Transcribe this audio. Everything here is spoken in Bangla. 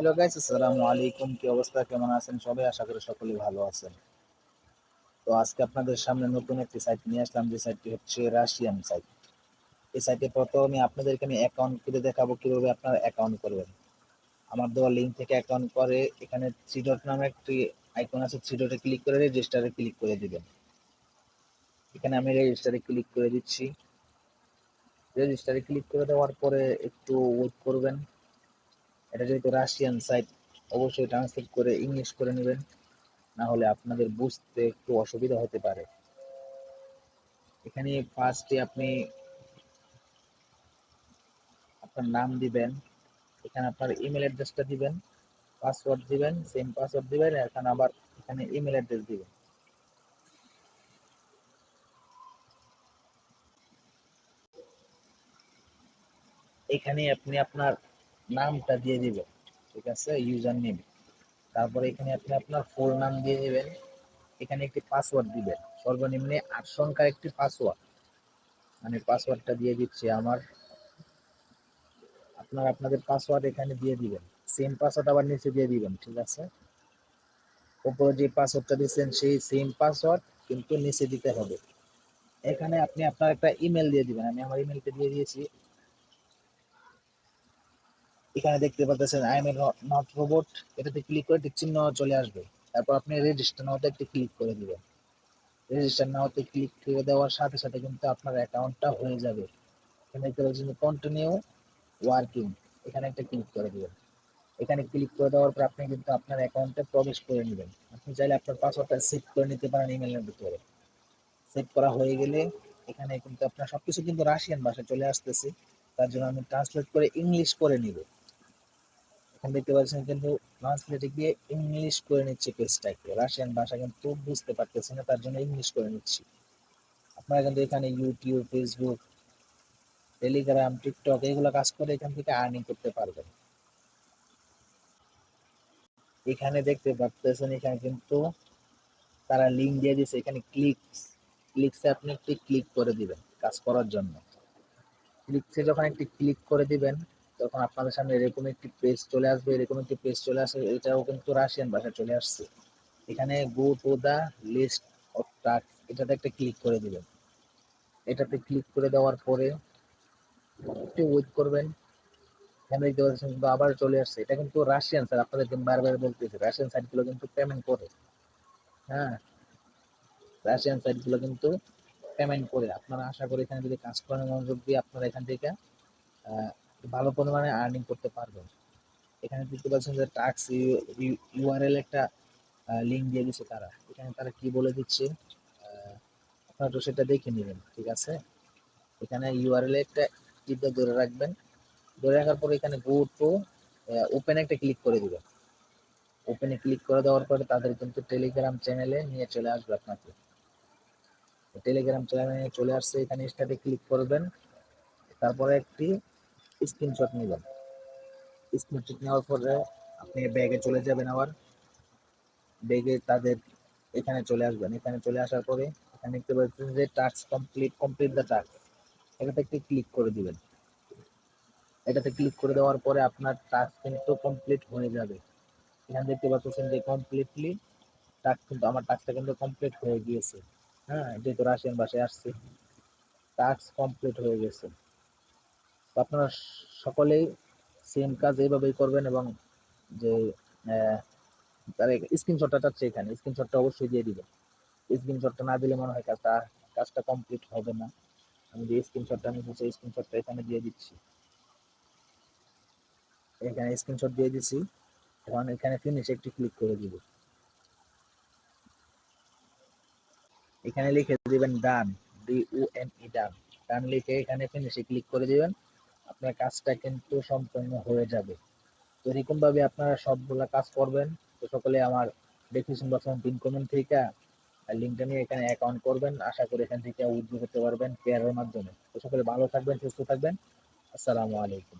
হ্যালো গাইস আসসালামু আলাইকুম। কি অবস্থা? কেমন আছেন সবাই? আশা করি সকলেই ভালো আছেন। তো আজকে আপনাদের সামনে নতুন একটি সাইট নিয়ে আসলাম, যে সাইটটি হচ্ছে রাশিয়ান সাইট এই সাইটে প্রথমে আপনাদেরকে আমি অ্যাকাউন্ট করে দেখাবো কীভাবে আপনারা অ্যাকাউন্ট করবেন। আমার দেওয়া লিঙ্ক থেকে অ্যাকাউন্ট করে, এখানে থ্রি ডট নামে একটি আইকন আছে থ্রি ডটে ক্লিক করে রেজিস্টারে ক্লিক করে দিবেন। এখানে আমি রেজিস্টারে ক্লিক করে দিচ্ছি। রেজিস্টারে ক্লিক করে দেওয়ার পরে একটু ওয়েট করবেন। এটা যেহেতু রাশিয়ান সাইট অবশ্যই ট্রান্সলেট করে ইংলিশ করে নেবেন। না হলে আপনাদের বুঝতে একটু অসুবিধা হতে পারে। এখানে ফার্স্টে আপনি আপনার নাম দিবেন, এখানে আপনার ইমেল অ্যাড্রেসটা দিবেন পাসওয়ার্ড দিবেন সেম পাসওয়ার্ড দিবেন, এখানে আবার এখানে ইমেল অ্যাড্রেস দিবেন। এখানে আপনি আপনার নামটা দিয়ে দিবেন, ঠিক আছে? ইউজার নেম তারপরে এখানে আপনি আপনার ফুল নাম দিয়ে দিবেন। এখানে একটি পাসওয়ার্ড দিবেন। সর্বনিম্নে আট সংখ্যার একটি পাসওয়ার্ড মানে পাসওয়ার্ডটা দিয়ে দিচ্ছি আমার। আপনার আপনাদের পাসওয়ার্ড এখানে দিয়ে দিবেন। সেম পাসওয়ার্ড আবার নিচে দিয়ে দিবেন, ঠিক আছে? উপরে যে পাসওয়ার্ডটা দিচ্ছেন, সেই সেম পাসওয়ার্ড কিন্তু নিচে দিতে হবে। এখানে আপনি আপনার একটা ইমেল দিয়ে দিবেন। আমি আমার ইমেলটা দিয়ে দিয়েছি। এখানে দেখতে পাচ্ছেন আই এম নট রোবট এটাতে ক্লিক করে টিক চিহ্ন চলে আসবে। তারপর আপনি রেজিস্টার নাওতে একটি ক্লিক করে দিবেন। রেজিস্টার নাওতে ক্লিক করে দেওয়ার সাথে সাথে কিন্তু আপনার অ্যাকাউন্টটা হয়ে যাবে। এখানে দেখতে পাচ্ছেন কন্টিনিউ ওয়ার্কিং এখানে একটা ক্লিক করে দিবেন। এখানে ক্লিক করে দেওয়ার পর আপনি কিন্তু আপনার অ্যাকাউন্টে প্রবেশ করে নেবেন। আপনি চাইলে আপনার পাসওয়ার্ডটা সেভ করে নিতে পারেন ইমেলের ভিতরে। সেভ করা হয়ে গেলে এখানে কিন্তু আপনার সবকিছু কিন্তু রাশিয়ান ভাষায় চলে আসতেছে। তার জন্য আমি ট্রান্সলেট করে ইংলিশ করে নিব। এখানে দেখতে পাচ্ছেন কিন্তু ট্রান্সলেটে গিয়ে ইংলিশ করে নিচ্ছে পেজটাকে রাশিয়ান ভাষা কিন্তু বুঝতে পারতেছি না, তার জন্য ইংলিশ করে নিচ্ছি। আপনারা কিন্তু এখানে ইউটিউব ফেসবুক টেলিগ্রাম টিকটক এগুলো কাজ করে এখান থেকে আর্নিং করতে পারবেন। এখানে দেখতে পাচ্ছেন এখানে কিন্তু তারা লিঙ্ক দিয়ে দিচ্ছে এখানে ক্লিক ক্লিকসে আপনি একটি ক্লিক করে দিবেন কাজ করার জন্য। ক্লিকসে যখন একটি ক্লিক করে দিবেন তখন আপনাদের সামনে এরকম একটি পেজ চলে আসবে, এরকম একটি পেজ চলে আসে, এটাও কিন্তু রাশিয়ান ভাষায় চলে আসছে। এখানে go to the list of task এটাতে একটা ক্লিক করে দিবেন। এটাতে ক্লিক করে দেওয়ার পরে একটু ওয়েট করবেন। এখানে দেখতে পাচ্ছেন কিন্তু আবার চলে আসছে। এটা কিন্তু রাশিয়ান স্যার আপনাদেরকে বারবার বলতেছি রাশিয়ান সাইটগুলো কিন্তু পেমেন্ট করে। হ্যাঁ? রাশিয়ান সাইটগুলো কিন্তু পেমেন্ট করে। আপনারা আশা করি এখানে যদি কাজ করেন মনোযোগ দিয়ে আপনারা এখান থেকে ভালো পরিমাণে আর্নিং করতে পারবেন। এখানে দেখতে পাচ্ছেন যে টাক্স ইউআরএল একটা লিঙ্ক দিয়ে দিচ্ছে তারা। এখানে তারা কি বলে দিচ্ছে? আপনারা তো সেটা দেখে নেবেন, ঠিক আছে? এখানে ইউআরএল একটা টিপটা ধরে রাখবেন। ধরে রাখার পরে এখানে গো টু ওপেন একটা ক্লিক করে দিবেন। ওপেনে ক্লিক করে দেওয়ার পরে তাদের কিন্তু টেলিগ্রাম চ্যানেলে নিয়ে চলে আসবে আপনাকে। টেলিগ্রাম চ্যানেলে নিয়ে চলে আসছে, এখানে স্টার্টে ক্লিক করবেন। তারপরে একটি স্ক্রিনশট নেবেন স্ক্রিনশট নেওয়ার পরে আপনি ব্যাগে চলে যাবেন আবার। ব্যাগে তাদের এখানে চলে আসবেন। এখানে চলে আসার পরে এখানে দেখতে পাচ্ছেন যে task complete complete the task এটাতে একটি ক্লিক করে দিবেন। এটাতে ক্লিক করে দেওয়ার পরে আপনার টাস্ক কিন্তু কমপ্লিট হয়ে যাবে। এখানে দেখতে পাচ্ছেন যে কমপ্লিটলি টাস্ক কিন্তু, আমার টাস্কটা কিন্তু কমপ্লিট হয়ে গিয়েছে। হ্যাঁ যেহেতু রাশিয়ান ভাষায় আসছে টাস্ক কমপ্লিট হয়ে গেছে। আপনারা সকলেই সেম কাজ এইভাবেই করবেন এবং যে তার স্ক্রিনশটটা চাচ্ছে এখানে। স্ক্রিনশটটা অবশ্যই দিয়ে দিবেন। স্ক্রিনশটটা না দিলে মনে হয় কাজটা কাজটা কমপ্লিট হবে না। আমি যে স্ক্রিনশটটা নিয়েছি, সেই স্ক্রিনশটটা এখানে দিয়ে দিচ্ছি। এখানে স্ক্রিনশট দিয়ে দিচ্ছি এখন এখানে ফিনিশ একটি ক্লিক করে দিব। এখানে লিখে দিবেন done D U N E done done লিখে এখানে ফিনিশে ক্লিক করে দিবেন। আপনার কাজটা কিন্তু সম্পূর্ণ হয়ে যাবে। তো এরকমভাবে আপনারা সবগুলা কাজ করবেন। তো সকলে আমার ডেসক্রিপশন বক্সে পিন কমেন্ট থেকে লিঙ্কটা নিয়ে এখানে অ্যাকাউন্ট করবেন। আশা করি এখান থেকে উদ্যোগ করতে পারবেন কেয়ারের মাধ্যমে। তো সকলে ভালো থাকবেন, সুস্থ থাকবেন। আসসালামু আলাইকুম।